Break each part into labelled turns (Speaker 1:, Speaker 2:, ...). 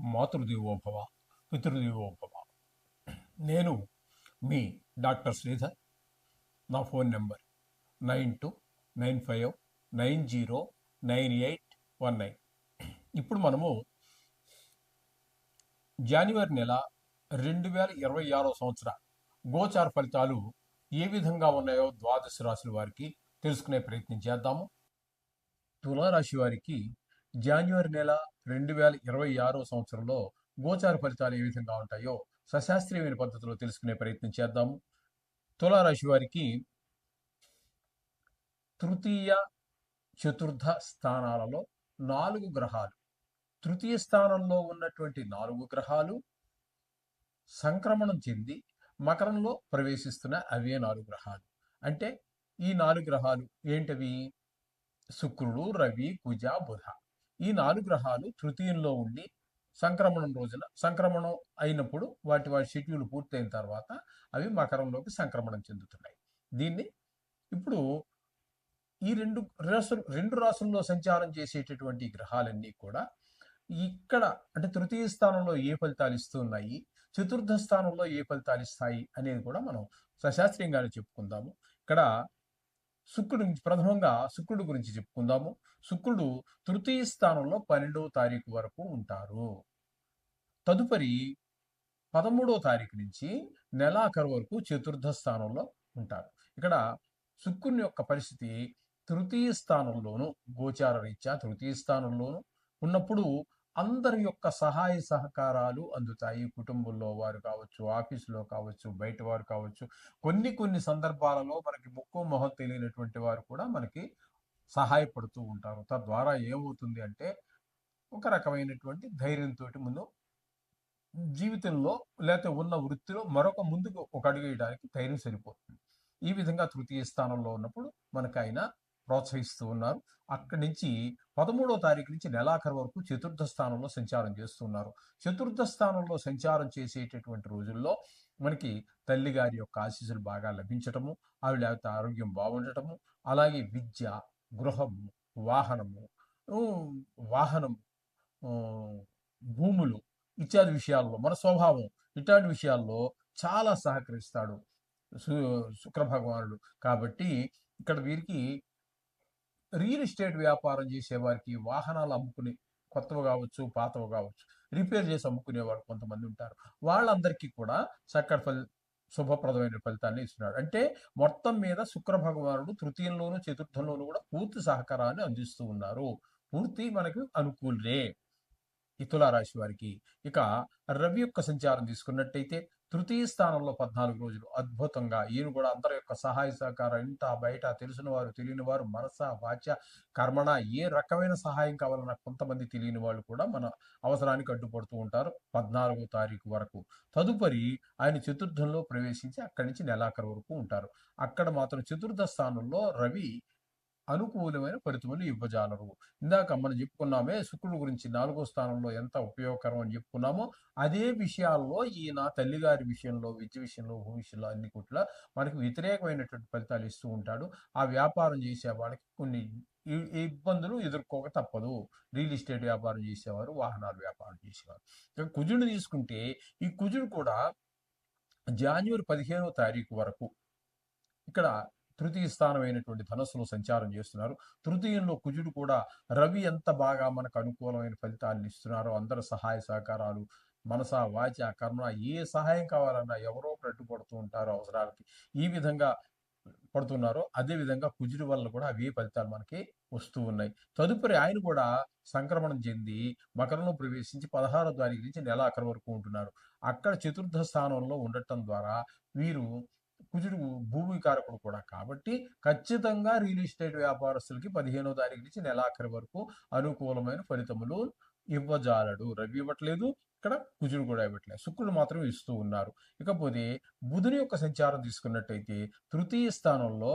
Speaker 1: మాతృదేవోభవ పితృదేవోభవ. నేను మీ డాక్టర్ శ్రీధర్ నా phone number nine two nine five nine zero nine eight one nine. ఇప్పుడు మనము జనవరి నెల రెండు వేల ఇరవై ఆరో సంవత్సర గోచార ఫలితాలు ఏ విధంగా ఉన్నాయో ద్వాదశ రాశుల వారికి తెలుసుకునే ప్రయత్నం చేద్దాము. తులారాశి వారికి జనవరి నెల రెండు వేల ఇరవై ఆరో సంవత్సరంలో గోచార ఫలితాలు ఏ విధంగా ఉంటాయో సశాస్త్రీయమైన పద్ధతిలో తెలుసుకునే ప్రయత్నం చేద్దాము. తులారాశి వారికి తృతీయ చతుర్థ స్థానాలలో నాలుగు గ్రహాలు. తృతీయ స్థానంలో ఉన్నటువంటి నాలుగు గ్రహాలు సంక్రమణం చెంది మకరంలో ప్రవేశిస్తున్న అవే నాలుగు గ్రహాలు. అంటే ఈ నాలుగు గ్రహాలు ఏంటవి? శుక్రుడు రవి కుజ బుధ. ఈ నాలుగు గ్రహాలు తృతీయంలో ఉండి సంక్రమణం రోజున సంక్రమణం అయినప్పుడు వాటి వాటి షెడ్యూల్ పూర్తయిన తర్వాత అవి మకరంలోకి సంక్రమణం చెందుతున్నాయి. దీన్ని ఇప్పుడు ఈ రెండు రాసులు రెండు రాసుల్లో సంచారం చేసేటటువంటి గ్రహాలన్నీ కూడా ఇక్కడ అంటే తృతీయ స్థానంలో ఏ ఫలితాలు ఇస్తున్నాయి చతుర్థ స్థానంలో ఏ ఫలితాలు ఇస్తాయి అనేది కూడా మనం సశాస్త్రీయంగానే చెప్పుకుందాము. ఇక్కడ శుక్రుడు ప్రథమంగా శుక్రుడి గురించి చెప్పుకుందాము. శుక్రుడు తృతీయ స్థానంలో పన్నెండవ తారీఖు వరకు ఉంటారు. తదుపరి పదమూడవ తారీఖు నుంచి నెలాఖరు వరకు చతుర్థ స్థానంలో ఉంటారు. ఇక్కడ శుక్రుని యొక్క పరిస్థితి తృతీయ స్థానంలోను గోచార రీత్యా తృతీయ స్థానంలోను ఉన్నప్పుడు అందరి యొక్క సహాయ సహకారాలు అందుతాయి. కుటుంబంలో వారు కావచ్చు ఆఫీసులో కావచ్చు బయట వారు కావచ్చు. కొన్ని కొన్ని సందర్భాలలో మనకి ముక్కు మొహం తెలియనటువంటి వారు కూడా మనకి సహాయపడుతూ ఉంటారు. తద్వారా ఏమవుతుంది అంటే ఒక రకమైనటువంటి ధైర్యంతో ముందు జీవితంలో లేకపోతే ఉన్న వృత్తిలో మరొక ముందుకు ఒక అడుగు వేయడానికి ధైర్యం సరిపోతుంది. ఈ విధంగా తృతీయ స్థానంలో ఉన్నప్పుడు మనకు ఆయన ప్రోత్సహిస్తూ ఉన్నారు. అక్కడి నుంచి పదమూడో తారీఖు నుంచి నెలాఖరు వరకు చతుర్థ స్థానంలో సంచారం చేస్తున్నారు చతుర్థ స్థానంలో సంచారం చేసేటటువంటి రోజుల్లో మనకి తల్లి గారి యొక్క ఆశీస్సులు బాగా లభించటము ఆవిడ లేకపోతే ఆరోగ్యం బాగుండటము అలాగే విద్య గృహము వాహనము వాహనం భూములు ఇత్యాది విషయాల్లో మన స్వభావం ఇట్లాంటి విషయాల్లో చాలా సహకరిస్తాడు. సు- శుక్ర భగవానుడు. కాబట్టి ఇక్కడ వీరికి రియల్ ఎస్టేట్ వ్యాపారం చేసే వారికి వాహనాలు అమ్ముకునే కొత్తవి కావచ్చు పాతవి కావచ్చు రిపేర్ చేసి అమ్ముకునేవారు కొంతమంది ఉంటారు. వాళ్ళందరికీ కూడా చక్కటి ఫలి శుభప్రదమైన ఫలితాన్ని ఇస్తున్నాడు అంటే మొత్తం మీద శుక్ర భగవానుడు తృతీయంలోను చతుర్థంలోను కూడా పూర్తి సహకారాన్ని అందిస్తూ ఉన్నారు. పూర్తి మనకు అనుకూలే. ఈ తులారాశి వారికి ఇక రవి యొక్క సంచారం తీసుకున్నట్టయితే తృతీయ స్థానంలో పద్నాలుగు రోజులు అద్భుతంగా ఈయన కూడా అందరి యొక్క సహాయ సహకారం ఇంట బయట తెలిసిన వారు తెలియని వారు మనస వాచ కర్మణ ఏ రకమైన సహాయం కావాలన్నా కొంతమంది తెలియని వాళ్ళు కూడా మన అవసరానికి అడ్డుపడుతూ ఉంటారు పద్నాలుగో తారీఖు వరకు. తదుపరి ఆయన చతుర్థంలో ప్రవేశించి అక్కడి నుంచి నెలాఖరు వరకు ఉంటారు. అక్కడ మాత్రం చతుర్థ స్థానంలో రవి అనుకూలమైన ఫలితములు ఇవ్వజాలరు. ఇందాక మనం చెప్పుకున్నామే శుక్రుడు గురించి నాలుగో స్థానంలో ఎంత ఉపయోగకరం అని చెప్పుకున్నామో అదే విషయాల్లో ఈయన తల్లిగారి విషయంలో విద్య విషయంలో భూ విషయంలో అన్ని కూడా మనకి వ్యతిరేకమైనటువంటి ఫలితాలు ఇస్తూ ఉంటాడు. ఆ వ్యాపారం చేసే వాళ్ళకి కొన్ని ఇబ్బందులు ఎదుర్కోక తప్పదు. రియల్ ఎస్టేట్ వ్యాపారం చేసేవారు వాహనాల వ్యాపారం చేసేవారు. కుజుడు తీసుకుంటే ఈ కుజుడు కూడా జాన్యువరి పదిహేనో తారీఖు వరకు ఇక్కడ తృతీయ స్థానమైనటువంటి ధనస్సులో సంచారం చేస్తున్నారు. తృతీయంలో కుజుడు కూడా రవి ఎంత బాగా మనకు అనుకూలమైన ఫలితాలను ఇస్తున్నారో అందరి సహాయ సహకారాలు మనస వాచ కర్మ ఏ సహాయం కావాలన్నా ఎవరో పడుతూ ఉంటారో అవసరాలకి. ఈ విధంగా పడుతున్నారో అదే విధంగా కుజుడి వల్ల కూడా అవే ఫలితాలు మనకి వస్తూ ఉన్నాయి. తదుపరి ఆయన కూడా సంక్రమణం చెంది మకరంలో ప్రవేశించి పదహారో తారీఖు నుంచి నెలాఖరు వరకు ఉంటున్నారు. అక్కడ చతుర్థ స్థానంలో ఉండటం ద్వారా వీరు కుజుడు భూమి కారకుడు కూడా కాబట్టి ఖచ్చితంగా రియల్ ఎస్టేట్ వ్యాపారస్తులకి పదిహేనో తారీఖు నుంచి నెలాఖరి వరకు అనుకూలమైన ఫలితములు ఇవ్వజాలడు. రవి ఇవ్వట్లేదు ఇక్కడ కుజుడు కూడా ఇవ్వట్లేదు. శుక్రుడు మాత్రం ఇస్తూ ఉన్నారు. ఇకపోతే బుధుని యొక్క సంచారం తీసుకున్నట్టయితే తృతీయ స్థానంలో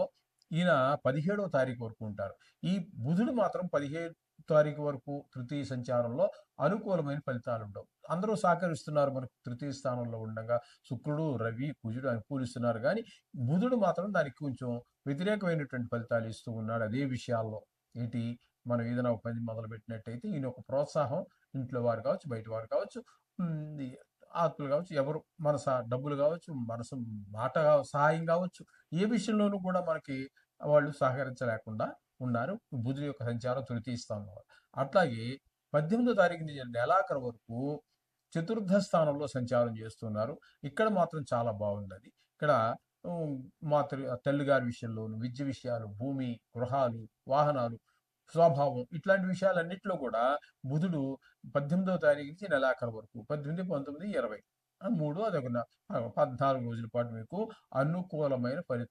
Speaker 1: ఈయన పదిహేడవ తారీఖు వరకు ఉంటారు. ఈ బుధుడు మాత్రం పదిహేడు తారీఖు వరకు తృతీయ సంచారంలో అనుకూలమైన ఫలితాలు ఉండవు అందరూ సహకరిస్తున్నారు మనకు తృతీయ స్థానంలో ఉండగా. శుక్రుడు రవి కుజుడు అనుకూలిస్తున్నారు కానీ బుధుడు మాత్రం దానికి కొంచెం వ్యతిరేకమైనటువంటి ఫలితాలు ఇస్తూ ఉన్నాడు అదే విషయాల్లో. ఏంటి? మనం ఏదైనా ఒక పని మొదలు పెట్టినట్టయితే ఈయన ఒక ప్రోత్సాహం ఇంట్లో వారు కావచ్చు బయట వారు కావచ్చు ఆత్మలు కావచ్చు ఎవరు మన డబ్బులు కావచ్చు మనసు మాట సహాయం కావచ్చు ఏ విషయంలోనూ కూడా మనకి వాళ్ళు సహకరించలేకుండా ఉన్నారు. బుధుడి యొక్క సంచారం తృతీయ స్థానంలో అట్లాగే పద్దెనిమిదో తారీఖు నుంచి నెలాఖరు వరకు చతుర్థ స్థానంలో సంచారం చేస్తున్నారు. ఇక్కడ మాత్రం చాలా బాగుంది అది ఇక్కడ మాతృ మా తల్లిగారి విషయంలోను విద్య విషయాలు భూమి గృహాలు వాహనాలు స్వభావం ఇట్లాంటి విషయాలన్నింటిలో కూడా బుధుడు పద్దెనిమిదవ తారీఖు నుంచి నెలాఖరు వరకు పద్దెనిమిది పంతొమ్మిది ఇరవై మూడు అదొక పద్నాలుగు రోజుల పాటు మీకు అనుకూలమైన ఫలి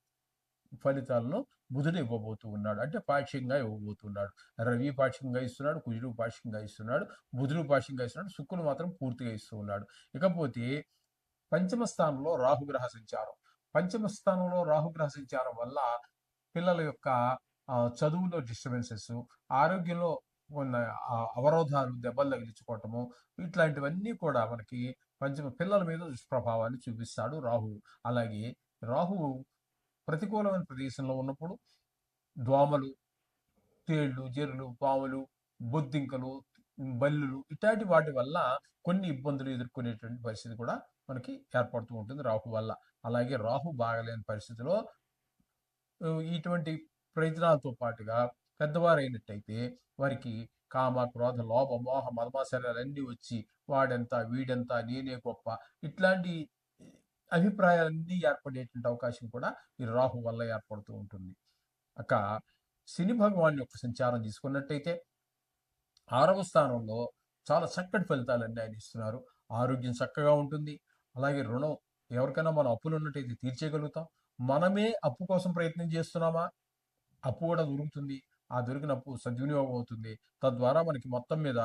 Speaker 1: ఫలితాలను బుధుడు ఇవ్వబోతూ ఉన్నాడు. అంటే పాక్షికంగా ఇవ్వబోతున్నాడు. రవి పాక్షికంగా ఇస్తున్నాడు. కుజుడు పాక్షికంగా ఇస్తున్నాడు. బుధుడు పాక్షికంగా ఇస్తున్నాడు. శుక్రుడు మాత్రం పూర్తిగా ఇస్తూ ఉన్నాడు. ఇకపోతే పంచమ స్థానంలో రాహుగ్రహ సంచారం. పంచమ స్థానంలో రాహుగ్రహ సంచారం వల్ల పిల్లల యొక్క చదువులో డిస్టర్బెన్సెస్ ఆరోగ్యంలో ఉన్న అవరోధాలు దెబ్బలు తగిలించుకోవటము ఇట్లాంటివన్నీ కూడా మనకి పంచమ పిల్లల మీద దుష్ప్రభావాన్ని చూపిస్తాడు రాహు అలాగే రాహువు ప్రతికూలమైన ప్రదేశంలో ఉన్నప్పుడు దోమలు తేళ్ళు జెర్రులు పాములు బొద్దింకలు బల్లులు ఇట్లాంటి వాటి వల్ల కొన్ని ఇబ్బందులు ఎదుర్కొనేటువంటి పరిస్థితి కూడా మనకి ఏర్పడుతూ ఉంటుంది రాహు వల్ల. అలాగే రాహు బాగలేని పరిస్థితిలో ఇటువంటి ప్రయత్నాలతో పాటుగా పెద్దవారైనట్టయితే వారికి కామ క్రోధ లోభ మోహ మదమాశయాలన్నీ వచ్చి వాడెంత వీడెంత నేనే గొప్ప ఇట్లాంటి అభిప్రాయాలన్నీ ఏర్పడేటువంటి అవకాశం కూడా ఈ రాహు వల్ల ఏర్పడుతూ ఉంటుంది. అక్క శని భగవాన్ యొక్క సంచారం తీసుకున్నట్టయితే ఆరవ స్థానంలో చాలా చక్కటి ఫలితాలన్నీ ఆయన ఇస్తున్నారు. ఆరోగ్యం చక్కగా ఉంటుంది. అలాగే రుణం ఎవరికైనా మనం అప్పులు ఉన్నట్టయితే తీర్చేయగలుగుతాం. మనమే అప్పు కోసం ప్రయత్నం చేస్తున్నామా? అప్పు కూడా దొరుకుతుంది. ఆ దొరికిన అప్పు సద్వినియోగం అవుతుంది. తద్వారా మనకి మొత్తం మీద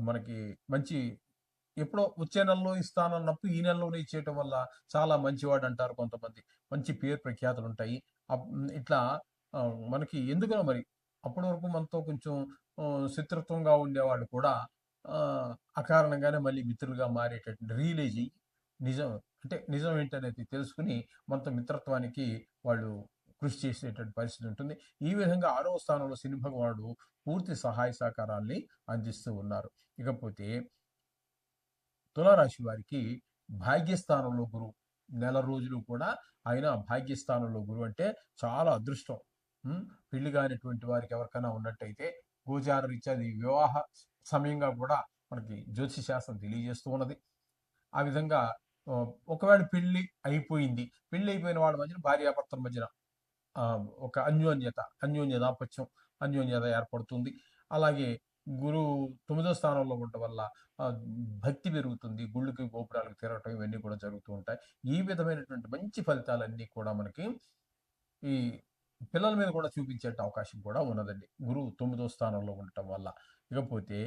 Speaker 1: మనకి మంచి ఎప్పుడో వచ్చే నెలలో ఇస్తానన్నప్పుడు ఈ నెలలోనే ఇచ్చేయటం వల్ల చాలా మంచివాడు అంటారు కొంతమంది. మంచి పేరు ప్రఖ్యాతులు ఉంటాయి అప్- ఇట్లా మనకి ఎందుకనో మరి అప్పటి వరకు మనతో కొంచెం శత్రుత్వంగా ఉండేవాళ్ళు కూడా అకారణంగానే మళ్ళీ మిత్రులుగా మారేటటువంటి రియలైజ్ అయ్యి నిజం అంటే నిజం ఏంటనేది తెలుసుకుని మనతో మిత్రత్వానికి వాళ్ళు కృషి చేసేటువంటి పరిస్థితి ఉంటుంది. ఈ విధంగా ఆరవ స్థానంలో శని భగవానుడు పూర్తి సహాయ సహకారాల్ని అందిస్తూ ఉన్నారు. ఇకపోతే తులారాశి వారికి భాగ్యస్థానంలో గురువు. నెల రోజులు కూడా ఆయన భాగ్యస్థానంలో గురువు అంటే చాలా అదృష్టం. పెళ్ళి కానిటువంటి వారికి ఎవరికైనా ఉన్నట్టయితే గోచార రీత్యా అది వివాహ సమయంగా కూడా మనకి జ్యోతిష శాస్త్రం తెలియజేస్తూ ఉన్నది. ఆ విధంగా ఒకవేళ పెళ్ళి అయిపోయింది పెళ్ళి అయిపోయిన వాళ్ళ మధ్యన భార్యాభర్తల మధ్యన ఒక అన్యోన్యత అన్యోన్య దాపత్యం అన్యోన్యత ఏర్పడుతుంది. అలాగే గురువు తొమ్మిదో స్థానంలో ఉండటం వల్ల భక్తి పెరుగుతుంది గుళ్ళకి గోపురాలకు తిరగటం ఇవన్నీ కూడా జరుగుతూ ఉంటాయి. ఈ విధమైనటువంటి మంచి ఫలితాలన్నీ కూడా మనకి ఈ పిల్లల మీద కూడా చూపించే అవకాశం కూడా ఉన్నదండి. గురువు తొమ్మిదో స్థానంలో ఉండటం వల్ల. ఇకపోతే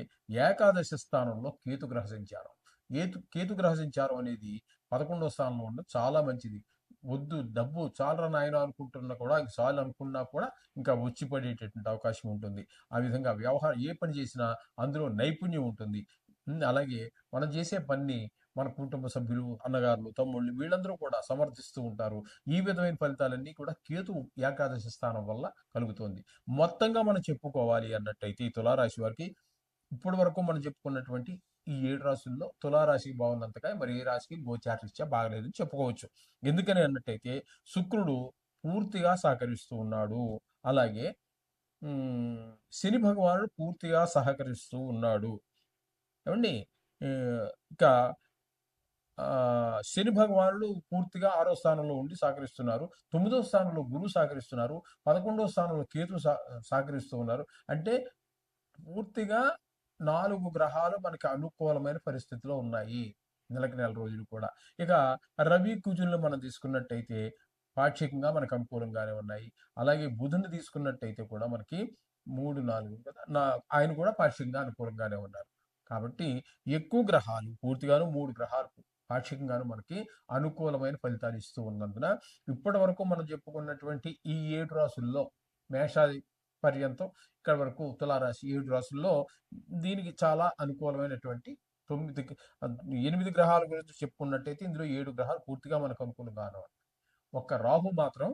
Speaker 1: ఏకాదశి స్థానంలో కేతు గ్రహ సంచారం. కేతు కేతు గ్రహ సంచారం అనేది పదకొండో స్థానంలో ఉండడం చాలా మంచిది. వద్దు డబ్బు చాలరా నాయన అనుకుంటున్నా కూడా చాలు అనుకున్నా కూడా ఇంకా వచ్చి పడేటటువంటి అవకాశం ఉంటుంది. ఆ విధంగా వ్యవహారం ఏ పని చేసినా అందులో నైపుణ్యం ఉంటుంది. అలాగే మనం చేసే పని మన కుటుంబ సభ్యులు అన్నగారులు తమ్ముళ్ళు వీళ్ళందరూ కూడా సమర్థిస్తూ ఉంటారు. ఈ విధమైన ఫలితాలన్నీ కూడా కేతు ఏకాదశి స్థానం వల్ల కలుగుతుంది. మొత్తంగా మనం చెప్పుకోవాలి అన్నట్టయితే ఈ తులారాశి వారికి ఇప్పటి వరకు మనం చెప్పుకున్నటువంటి ఈ ఏడు రాశుల్లో తులారాశికి బాగున్నంతగా మరి ఏ రాశికి గోచారరీత్యా బాగలేదని చెప్పుకోవచ్చు. ఎందుకని అన్నట్టయితే శుక్రుడు పూర్తిగా సహకరిస్తూ ఉన్నాడు. అలాగే శని భగవానుడు పూర్తిగా సహకరిస్తూ ఉన్నాడు. ఏమండి? ఇక శని భగవానుడు పూర్తిగా ఆరో స్థానంలో ఉండి సహకరిస్తున్నారు. తొమ్మిదో స్థానంలో గురువు సహకరిస్తున్నారు. పదకొండో స్థానంలో కేతు సహ- సహకరిస్తూ ఉన్నారు. అంటే పూర్తిగా నాలుగు గ్రహాలు మనకి అనుకూలమైన పరిస్థితిలో ఉన్నాయి. నెలకి నెల రోజులు కూడా. ఇక రవి కుజుల్ని మనం తీసుకున్నట్టయితే పాక్షికంగా మనకు అనుకూలంగానే ఉన్నాయి. అలాగే బుధుని తీసుకున్నట్టయితే కూడా మనకి మూడు నాలుగు కదా నా ఆయన కూడా పాక్షికంగా అనుకూలంగానే ఉన్నారు. కాబట్టి ఎక్కువ గ్రహాలు పూర్తిగాను మూడు గ్రహాలు పాక్షికంగాను మనకి అనుకూలమైన ఫలితాలు ఇస్తూ ఉన్నందున ఇప్పటి వరకు మనం చెప్పుకున్నటువంటి ఈ ఏడు రాసుల్లో మేషాది పర్యంతం ఇక్కడ వరకు తులారాశి ఏడు రాశుల్లో దీనికి చాలా అనుకూలమైనటువంటి తొమ్మిది ఎనిమిది గ్రహాల గురించి చెప్పుకున్నట్టయితే ఇందులో ఏడు గ్రహాలు పూర్తిగా మనకు అనుకూలంగా ఒక్క రాహు మాత్రం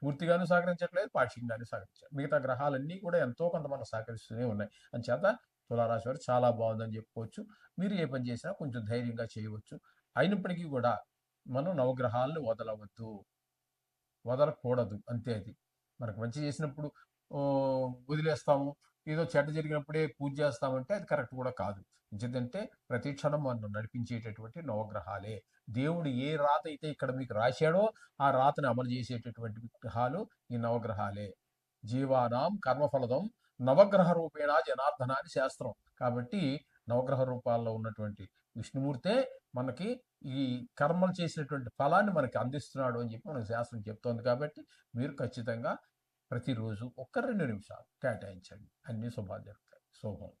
Speaker 1: పూర్తిగాను సహకరించట్లేదు పాక్షికంగాను సహకరించారు మిగతా గ్రహాలన్నీ కూడా ఎంతో కొంత మనం సహకరిస్తూనే ఉన్నాయి. అంచేత తులారాశి వారు చాలా బాగుందని చెప్పుకోవచ్చు. మీరు ఏ పని చేసినా కొంచెం ధైర్యంగా చేయవచ్చు. అయినప్పటికీ కూడా మనం నవగ్రహాలను వదలవద్దు. వదలకూడదు. అంతే అది. మనకు మంచి చేసినప్పుడు వదిలేస్తాము. ఏదో చెడ్డ జరిగినప్పుడే పూజ చేస్తామంటే అది కరెక్ట్ కూడా కాదు. ఎందుకంటే ప్రతి క్షణం మనం నడిపించేటటువంటి నవగ్రహాలే. దేవుడు ఏ రాత అయితే ఇక్కడ మీకు రాశాడో ఆ రాతని అమలు చేసేటటువంటి విగ్రహాలు ఈ నవగ్రహాలే. జీవానాం కర్మఫలదం నవగ్రహ రూపేణ జనార్దన అని శాస్త్రం. కాబట్టి నవగ్రహ రూపాల్లో ఉన్నటువంటి విష్ణుమూర్తే మనకి ఈ కర్మలు చేసినటువంటి ఫలాన్ని మనకి అందిస్తున్నాడు అని చెప్పి మన శాస్త్రం చెప్తోంది కాబట్టి మీరు ఖచ్చితంగా ప్రతిరోజు ఒక్క రెండు నిమిషాలు కేటాయించండి. అన్ని శుభాలు జరుగుతాయి శుభం.